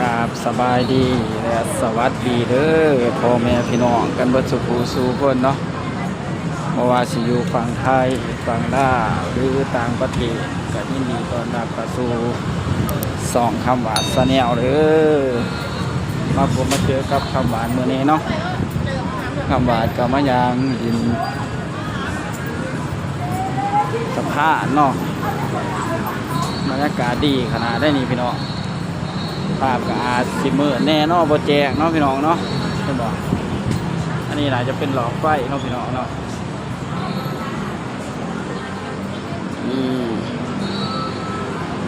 กราบสบายดีและสวัสดีเด้อพ่อแม่พี่น้องกันเบิดสุขูสู่คนเนาะบ่ว่าสิอยู่ฝั่งไทยฝั่งลาวหรือต่างประเทศก็ยินดีต้อนรับเข้าสู่สองคำหวานสแนลเด้อมาพบมาเจอกับคำหวานมื้อนี้เนาะคำหวานก็มายางดินสะพานเนาะบรรยากาศดีขนาดได้นี่พี่น้อง ภาพก็อาจสิมือแน่นอนบ่แจกเนาะพี่น้องเนาะใช่บ่อันนี้น่าจะเป็นหลอดไฟเนาะพี่น้องเนาะนี่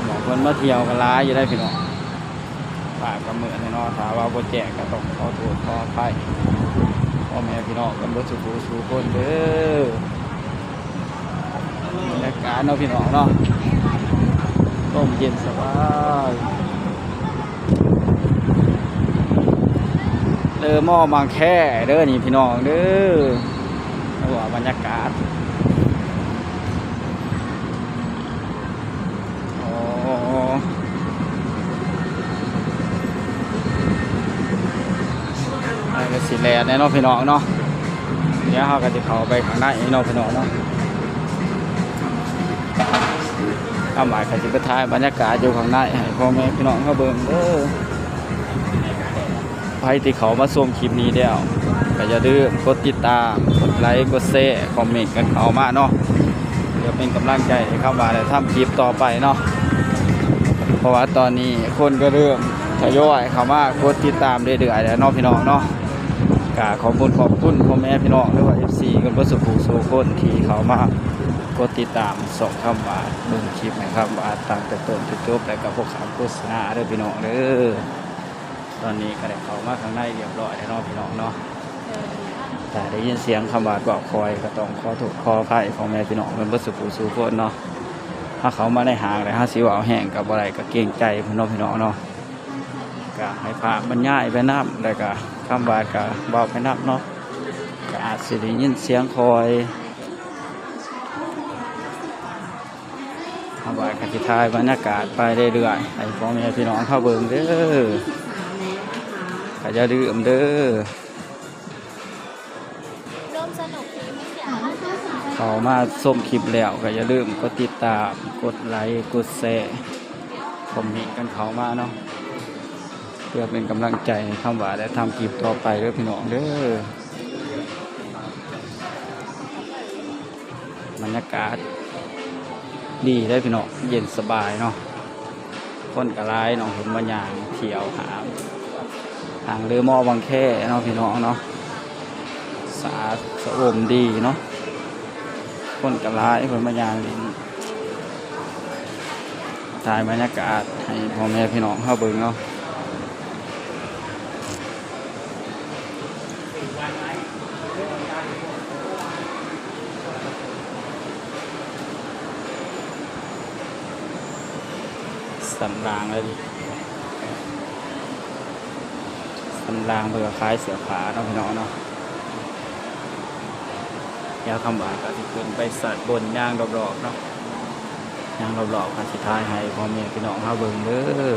บอกคนมาเที่ยวกันหลายอยู่ได้พี่น้องภาพก็มือแน่เนอนถ้าว่าบ่แจกก็ต้องขอโทษขออภัยพ่อแม่พี่น้องกันเบ่สุขสู่คนเด้อบรรยากาศเนาะพี่น้องเนาะร่มเย็นสบาย เด้อหม้อบางแค่เด้อนี่พี่น้องเด้อว่าบรรยากาศโอ้อันนี้ก็สิแลนแน่นอนพี่น้องเนาะเดี๋ยวเราก็จะเข้าไปข้างในเนาะพี่น้องเนาะเอาหมายก็สิไปถ่ายบรรยากาศอยู่ข้างในให้พ่อแม่พี่น้องเขาเบิ่งเด้อ ใครที่เขามาชมคลิปนี้แล้วก็อย่าลืมกดติดตาม กดไลค์ กดแชร์ คอมเมนต์กันเข้ามาเนาะเพื่อเป็นกำลังใจให้เข้ามาและทำคลิปต่อไปเนาะ เพราะว่าตอนนี้คนก็เริ่มทยอยเข้ามากดติดตามเรื่อยๆแล้วเนาะพี่น้องเนาะกาขอบคุณขอบคุณพ่อแม่พี่น้องหรือว่า FC กันประสบผู้สู่คนที่เขามากดติดตามส่งคำว่าเบิ่งคลิปนะครับว่าตั้งแต่ต้นจนจบแล้วก็พวกคำโฆษณาเด้อพี่น้องเด้อ ตอนนี้ก็ได้เข้ามาข้างในเรียบร้อยแล้วเนาะพี่น้องเนาะแต่ได้ยินเสียงคำว่าบอกคอยก็ต้องขอถูกขออภัยของแม่พี่น้องเป็นบัสุปูสู่คนเนาะถ้าเขามาในหางเลยถ้าสิว่าเอาแห้งกับอะไรก็เกรงใจพี่น้องพี่น้องเนาะก็ให้พระบรรยายไปนับแล้วก็คำบาดก็บอกไปนับเนาะก็อาจสิได้ยินเสียงคอยคำบาดกสิทายบรรยากาศไปเรื่อยๆให้พ่อแม่พี่น้องเข้าเบิ่งเด้อก็ อย่าลืมเด้อร่วมสนุกฟรีทุกอย่างเขามาส้มคลิปแล้วก็อย่าลืมกดติดตามกดไลค์กดแชร์คอมเมนต์กันเขามาเนาะเพื่อเป็นกำลังใจให้คำว่าได้ทำคลิปต่อไปเด้อพี่น้องเด้อบรรยากาศดีได้อพี่น้องเย็นสบายเนาะคนกระไรน้องเห็นบางอย่างเที่ยวหาม ทางเรือมอบางแค่เนาะพี่น้องเนาะสะอาดสะอมดีเนาะคนกระไรคนบายางดีถ่ายบรรยากาศให้พ่อแม่พี่น้องเข้าเบิ่งเนาะสันรางเลย ดิสันรางเพื่อคล้ายเสือผาเนาะพี่น้องเนาะยาวคำหวานก็สิขึ้นไปสัตว์บนย่างรอบๆเนาะย่างรอบๆกันสิท้ายให้พ่อแม่พี่น้องเฮาเบิ่งเด้อ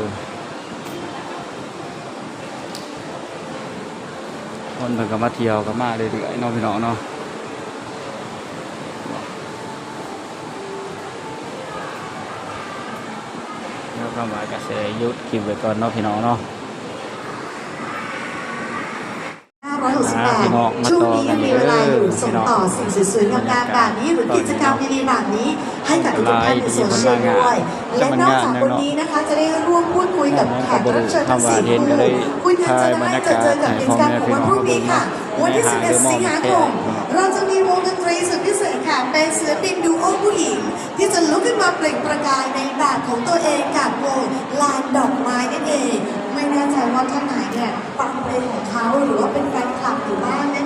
คนเพิ่นก็มาเที่ยวก็มาเรื่อยๆเนาะพี่น้องเนาะแล้วก็มากระเสยุดคลิปไว้ก่อนเนาะพี่น้องเนาะ อ่าพี่น้องมา ช่วง ต่อ นี้ กั ยั น ง เด้ มี อ เวลาอยู่ ส่งพี่น้องต่อสิ่งสวยๆงามๆแบบนี้หรือกิจกรรมดีๆแบบนี้ให้กับทุกท่านในโซเชียลด้วยและนอกจากวันนี้นะคะจะได้ร่วมพูดคุยกับแขกรับเชิญทั้งสี่ท่านคุณยังจะได้เจอเจอกับกิจกรรมของวันพรุ่งนี้ค่ะวันที่ 11 สิงหาคมเราจะมีวงดนตรีสุดพิเศษค่ะเป็นศิลปินดูโอผู้หญิง ที่จะลุกขึ้นมาเปล่งประกายในแบบของตัวเองกับวงลานดอกไม้นั่นเอง ไม่แน่ใจว่าท่านไหนเนี่ยฟังเพลงของเขาหรือว่าเป็นแฟนคลับอยู่บ้างนะคะ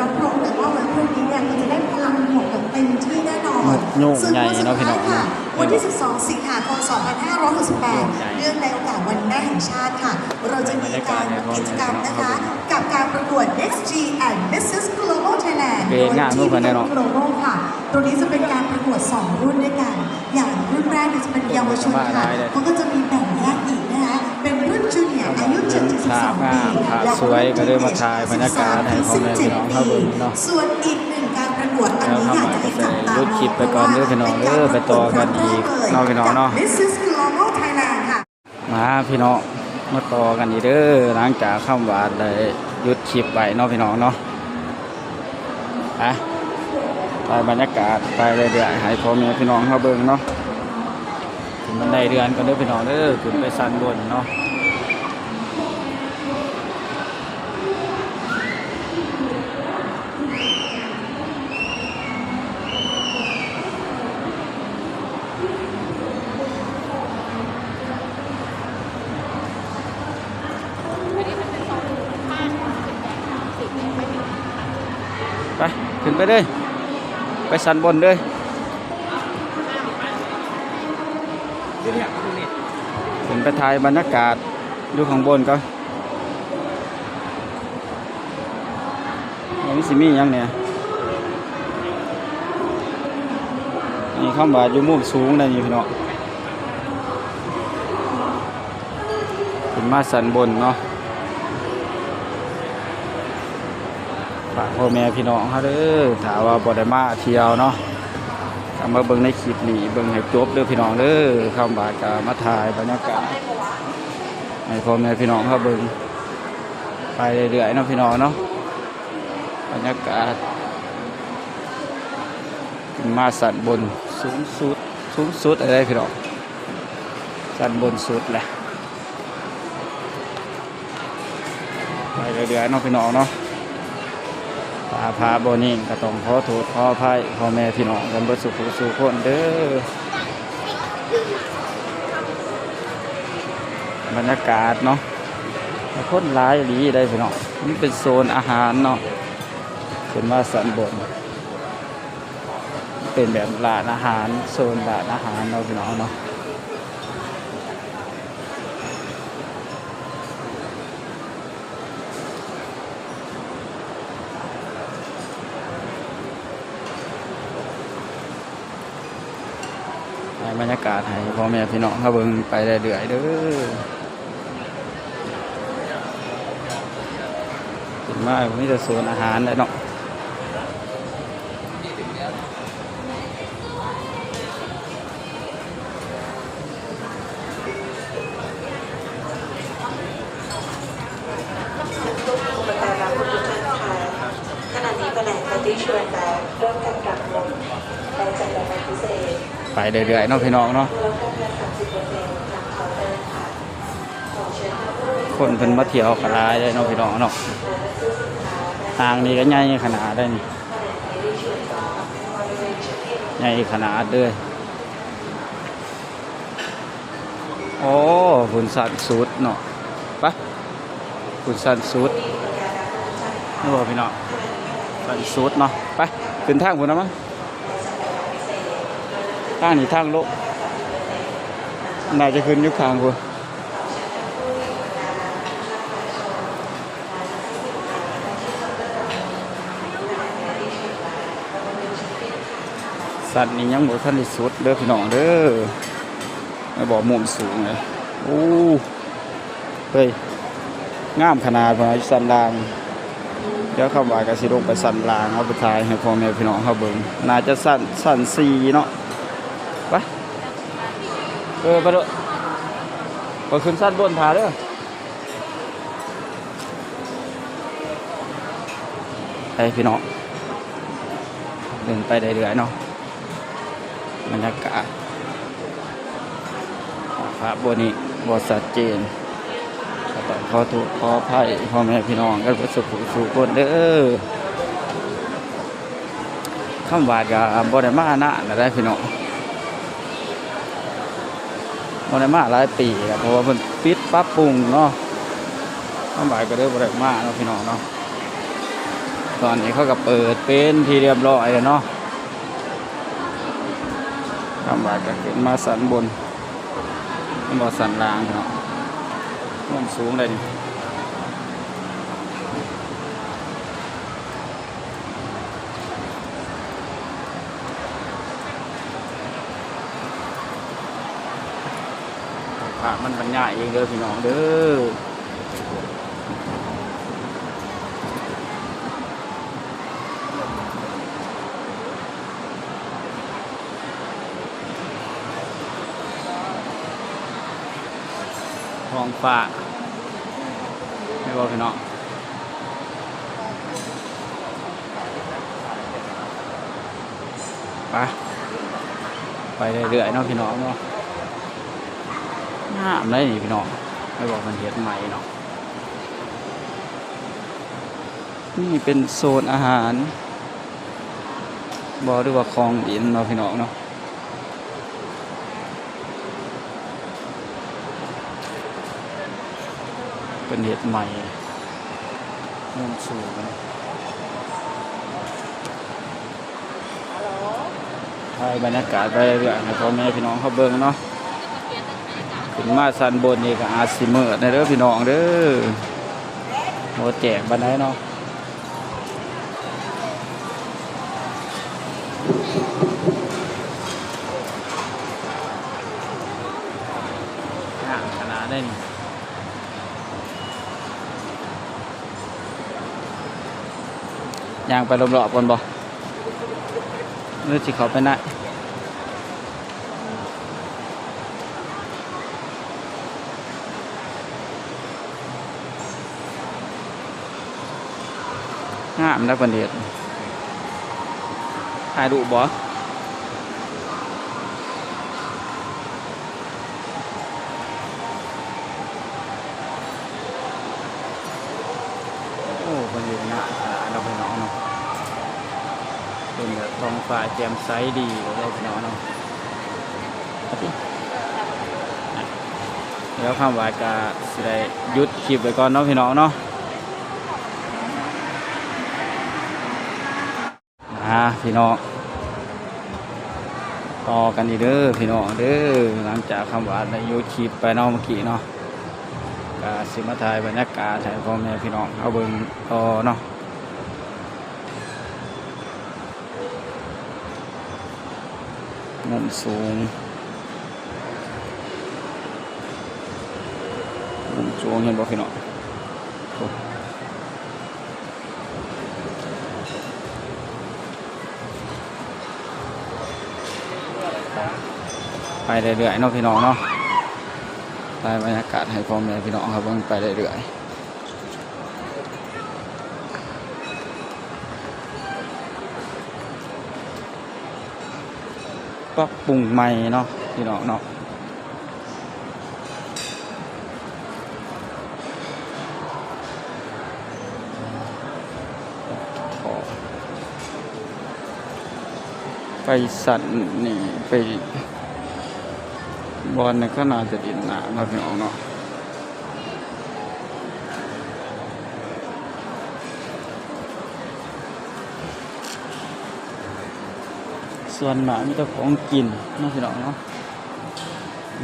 รับรองแต่ว่าวันพรุ่งนี้เนี่ยมันจะได้พลังบวกแบบเต็มที่แน่นอนโยกส่วนใหญ่วันสุดเนาะพี่น้ท้าอยงค่ะ วันที่ 12 สิงหาคม 2568เนื่องในโอกาสวันแม่แห่งชาติค่ะ เราจะมีการกิจกรรมนะคะ กับการประกวด Next G and Mrs. Global Thailand เกณฑ์งานเมื่อวันแน่เนอนโลโก้ค่ะตัวนี้จะเป็นการประกวด 2 รุ่นด้วยกัน อย่างรุ่นแรกเนี่ยจะเป็นเยาวชนค่ะมาได้เลยเขาก็จะมีแบ่งแยกอีกนะคะ ภาพงามภาพสวยก็เลยมาถ่ายบรรยากาศให้พ่อแม่พี่น้องเขาเบิ่งเนาะส่วนอีกหนึ่งการประกวดอันนี้อยากจะให้จับตามองรุดคลิปไปก่อนเด้อพี่น้องเด้อไปต่อกันอีกเนาะพี่น้องเนาะ This is Global Thailand ค่ะมาพี่น้องมาต่อกันอีกเด้อหลังจากคำว่าได้หยุดคลิปไปเนาะพี่น้องเนาะไปไปบรรยากาศไปเรื่อยๆให้พ่อแม่พี่น้องเขาเบิ่งเนาะถึงบันไดเรือนก็เด้อพี่น้องเด้อขึ้นไปสันบนเนาะ ไปเลย ไปสันบนเลยขึ้นไปถ่ายบรรยากาศอยู่ข้างบนก่อนยังมีสิมียังเนี่ยนี่ข้ามบาดอยู่มุมสูงนะนี่พี่น้องขึ้นมาสันบนเนาะ ฝากพ่อแม่พี่น้องเขาเด้อถามว่าบ่ได้มาเที่ยวเนาะกลับมาเบิ่งในคลิปนี้เบิ่งให้จบเด้อพี่น้องเด้อข้าบาดกามาถ่ายบรรยากาศให้พ่อแม่พี่น้องเขาเบิ่งไปเรื่อยๆเนาะพี่น้องเนาะบรรยากาศมาสันบนสูงสุดสูงสุดอะไรพี่น้องสันบนสุดแหละไปเรื่อยๆเนาะพี่น้องเนาะ พาพาโบนี่งก็ต้องขอโทษขออภัยพ่อแม่พี่น้องกันเบิดสุขสุขคนเด้อบรรยากาศเนาะคนหลายหลีได้พี่น้องนี่เป็นโซนอาหารเนาะเป็นว่าสันบนเป็นแบบร้านอาหารโซนร้านอาหารเนาพี่น้องเนาะ บรรยากาศให้พ่อแม่พี่น้องเขาเบิ่งไปเรื่อยๆเด้อถึงมาผมมีแต่โซนอาหารเลยเนาะ อุปการะคุณทุกท่านค่ะขณะนี้แผนกปฏิชวนและเริ่มการปรับลงและจัดการพิเศษ ไป เรื่อยๆเนาะพี่น้องเนาะคนเป็นมาเที่ยวขลายได้เนาะพี่น้องเนาะทางนี้ก็ใหญ่ขนาดได้นี่ใหญ่ขนาดเลยโอ้คุณสันสุดเนาะไปะคุณสันสุดนี่บอกพี่น้องสันสุดเนาะไปขึ้นทางผมนะมั้ง ทางนี้ทางโลกน่าจะขึ้นยุคทางคุณสัตว์นี่ยังบ่ทันที่สุดเด้อพี่น้องเด้อไม่บอกมุมสูงเลยโอ้เฮ้ยงามขนาดพอนะสันดางเดี๋ยวเข้าบ่ายก็สิลงไปสันลางเอาไปถ่ายให้พ่อแม่พี่น้องเขาเบิ่งน่าจะสั่นสั่นสีเนาะ เออไปเด้อไปขึ้นสั่นบนถ่าเด้อไปพี่น้องเดินไปเรื่อยๆเนาะบรรยากาศภาพบนนี้บทชัดเจนก็ต้องขอโทษขออภัยพ่อแม่พี่น้องกันประสบสู่คนเด้อคำวาดกับ่ได้มานะนะได้พี่น้อง มันได้มาหลายปีครับเพราะว่ามันปิดปรับปรุงเนาะคำวาดก็ได้บ่ได้มาเนาะพี่น้องเนาะตอนนี้เขาก็เปิดเป็นที่เรียบร้อยแล้วเนาะคำวาดก็ขึ้นมาสันบนมันบ่สันล่างเนาะมันสูงเลย ภาพมันบรรยายเองเด้อพี่น้องเด้อทองฟ้าไม่บอกพี่น้องไปไปเรื่อยๆเนาะพี่น้องเนาะ น้ำได้นี่พี่น้องไม่บอกมันเฮ็ดใหม่เนาะนี่เป็นโซนอาหารบอหรือว่าคลองดินเนาะพี่น้องเนาะเป็นเห็ดใหม่มุมสูงถ่ายบรรยากาศไปเรื่อยๆให้พ่อแม่พี่น้องเขาเบิ่งเนาะ ถึงมาสันบนนี่ก็อาจสิเมิดในเด้อพี่น้องเด้อโหแจกบันไดเนาะห่างขนาดได้นี่ย่างไปรอบๆก่อนบ่หรือสิเขาไปไหน งามนักบันเดชถ่ายรูปบ่โอ้บันเดชนะเราไปน้องเนาะเป็นแบบท้องฟ้าแจ่มใสดีเลยพี่น้องเนาะแล้วคำว่ากาสิได้ยุดคลิปไปก่อนเนาะพี่น้องเนาะ มาพี่น้องต่อกันอีเด้อพี่น้องเด้อหลังจากคำว่าได้หยุดคลิปไปเนาะเมื่อกี้เนาะกาสิมาถ่ายบรรยากาศให้พ่อแม่พี่น้องเอาเบิ่งต่อเนาะมุมสูงมุมสูงเห็นบ่พี่น้องโอ้ไป เรื่อยๆเนาะพี่น้องเนาะไปบรรยากาศให้พ่อแม่พี่น้องครับเบิ่งไปเรื่อยๆปรับปรุงใหม่เนาะพี่น้องเนาะขอไปสั่นนี่ไป บอลในก็น่าจะดินหนาเนาะพี่น้องเนาะส่วนหมามีแต่ของกินเนาะพี่น้องเนาะ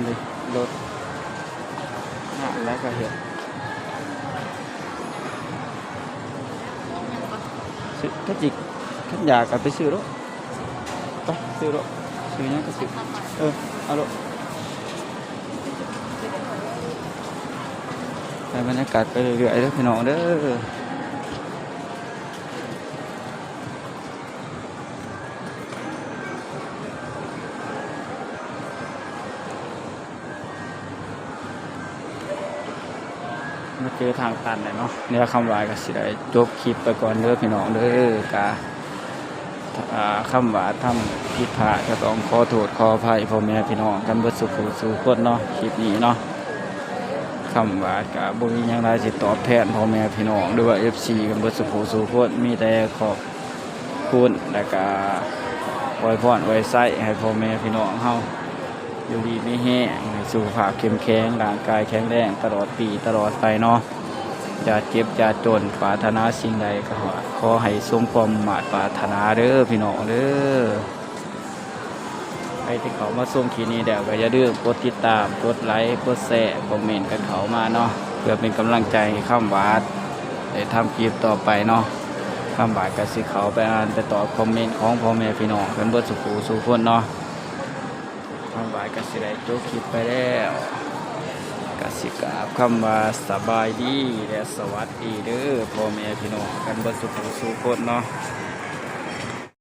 นี่รถหนาแล้วก็เห็ดซื้อถ้าจิกถ้าอยากก็ไปซื้อรถไปซื้อรถซื้อหยังก็ซื้อเออเอารถไป บรรยากาศไปเรื่อยๆเด้อพี่น้องเด้อมาเจอทางตันเลยเนาะเนี่ยคำวายก็สิได้จบคลิปไปก่อนเด้อพี่น้องเด้อกาอ่าคำว่าทำผิดพลาดก็ต้องขอโทษขออภัยพ่อแม่พี่น้องกันเบิดสุขสู่คนเนาะคลิปนี้เนาะ คำว่ากับบุญยังไรสิตอบแทนพ่อแม่พี่น้องด้วยว่า FC กันเบิดสุขสู่คนมีแต่ขอบคุณและก็ไว้พรไว้ใส่ให้พ่อแม่พี่น้องเฮาอยู่ดีไม่แห้งสุขภาพเข้มแข็งร่างกายแข็งแรงตลอดปีตลอดไปเนาะอย่าเจ็บอย่าจนปรารถนาสิ่งใดก็ขอให้สมความมาตรปรารถนาเด้อพี่น้องเด้อ ที่เขามาส่งทีนี้เดี๋ยวก็อย่าลืมกดติดตามกดไลค์กดแชร์คอมเมนต์กันเขามาเนาะเพื่อเป็นกำลังใจให้ข้ามบาทได้ทำคลิปต่อไปเนาะข้ามบาทก็สิเขาไปอ่านไปตอบคอมเมนต์ของพ่อแม่พี่น้องกันเบิดสุขูสุขคนเนาะข้ามบาทก็สิได้จบคลิปไปแล้วกสิกราบคำว่าสบายดีและสวัสดีเด้อพ่อแม่พี่น้องกันเบิดสุขสุขคนเนาะ